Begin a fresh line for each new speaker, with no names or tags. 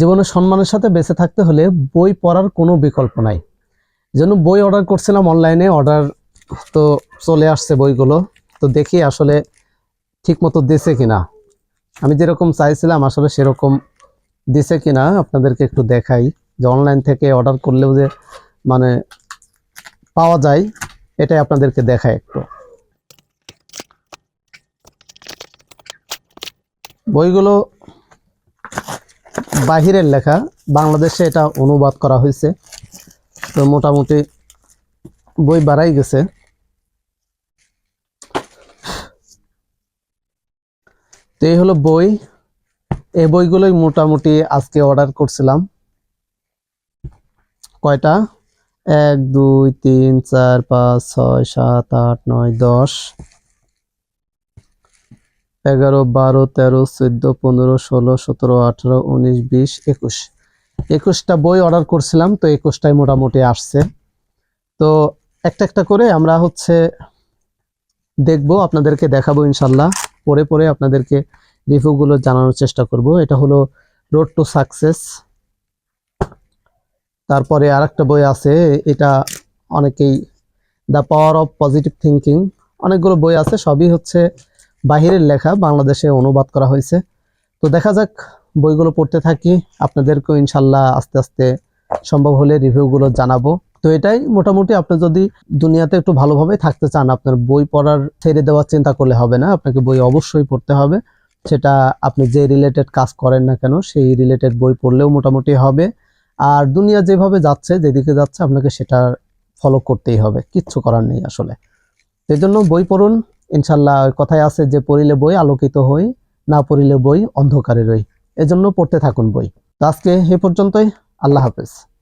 জীবনে সম্মানের সাথে বেঁচে থাকতে হলে বই পড়ার কোনো বিকল্প নাই যেন বই অর্ডার করছিলাম অনলাইনে অর্ডার তো চলে আসছে বইগুলো তো দেখি আসলে ঠিক মতো দিছে কিনা আমি যেরকম চাইছিলাম আসলে সেরকম দিছে কিনা আপনাদেরকে একটু দেখাই যে অনলাইন থেকে অর্ডার করলেও যে মানে পাওয়া যায় এটাই আপনাদেরকে দেখায় একটু বইগুলো বাহিরের লেখা বাংলাদেশে এটা অনুবাদ করা হয়েছে তো মোটামুটি বই বাড়াই গেছে তো এই হলো বই এই বইগুলোই মোটামুটি আজকে অর্ডার করছিলাম কয়টা এক দুই তিন চার পাঁচ ছয় সাত আট নয় দশ এগারো বারো তেরো চোদ্দ পনেরো ষোলো সতেরো আঠেরো উনিশ বিশ একুশ একুশটা বই অর্ডার করছিলাম তো একুশটাই মোটামুটি আসছে তো একটা একটা করে আমরা হচ্ছে দেখব আপনাদেরকে দেখাবো ইনশাল্লাহ পরে পরে আপনাদেরকে রিভিউগুলো জানানোর চেষ্টা করব এটা হলো রোড টু সাকসেস তারপরে আর একটা বই আছে এটা অনেকেই the power of positive thinking অনেকগুলো বই আছে সবই হচ্ছে বাহিরের লেখা বাংলাদেশে অনুবাদ করা হয়েছে তো দেখা যাক বইগুলো পড়তে থাকি আপনাদেরকেও ইনশাল্লাহ আস্তে আস্তে সম্ভব হলে রিভিউগুলো জানাবো তো এটাই মোটামুটি আপনি যদি দুনিয়াতে একটু ভালোভাবে থাকতে চান আপনার বই পড়ার ছেড়ে দেওয়ার চিন্তা করলে হবে না আপনাকে বই অবশ্যই পড়তে হবে সেটা আপনি যে রিলেটেড কাজ করেন না কেন সেই রিলেটেড বই পড়লেও মোটামুটি হবে আর দুনিয়া যেভাবে যাচ্ছে যেদিকে যাচ্ছে আপনাকে সেটা ফলো করতেই হবে কিচ্ছু করার নেই আসলে সেই জন্য বই পড়ুন ইনশাল্লাহ কথায় আছে যে পড়িলে বই আলোকিত হই না পড়িলে বই অন্ধকারে রই এজন্য পড়তে থাকুন বই তো আজকে এ পর্যন্তই আল্লাহ হাফেজ